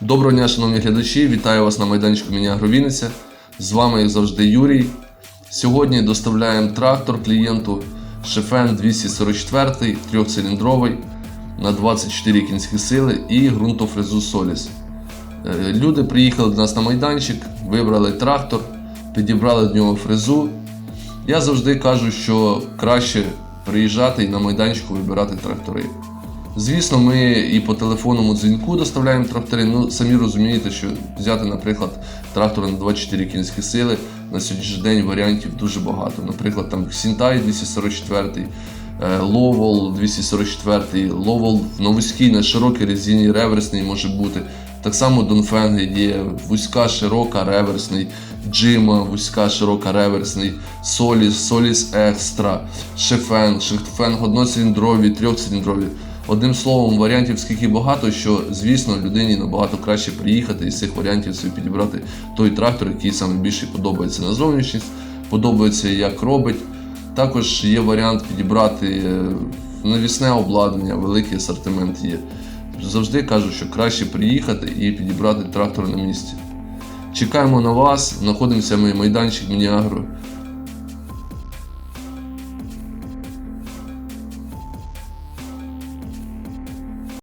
Доброго дня, шановні глядачі! Вітаю вас на майданчику Міні Вінниця. З вами, як завжди, Юрій. Сьогодні доставляємо трактор клієнту Шефен 244 трьохциліндровий на 24 кінські сили і ґрунтофрезу Соліс. Е, Люди приїхали до нас на майданчик, вибрали трактор, підібрали до нього фрезу. Я завжди кажу, що краще приїжджати і на майданчику вибирати трактори. Звісно, ми і по телефонному дзвінку доставляємо трактори. Ну, самі розумієте, що взяти, наприклад, трактор на 24 кінські сили на сьогоднішній день варіантів дуже багато. Наприклад, там Сінтай 244, е, Ловол 244, Ловол на вузькій, на широкій резині реверсний може бути. Так само Донфенги є вузька, широка, реверсний, Джима, вузька, широка, реверсний, Соліс, Соліс Екстра, Шефен, Шефен одноциліндрові, трьохциліндрові. Одним словом, варіантів скільки багато, що звісно людині набагато краще приїхати і з цих варіантів собі підібрати той трактор, який саме більше подобається на зовнішність, подобається як робить. Також є варіант підібрати е, навісне обладнання, великий асортимент є. Завжди кажу, що краще приїхати і підібрати трактор на місці. Чекаємо на вас. Знаходимося ми майданчик Мініагро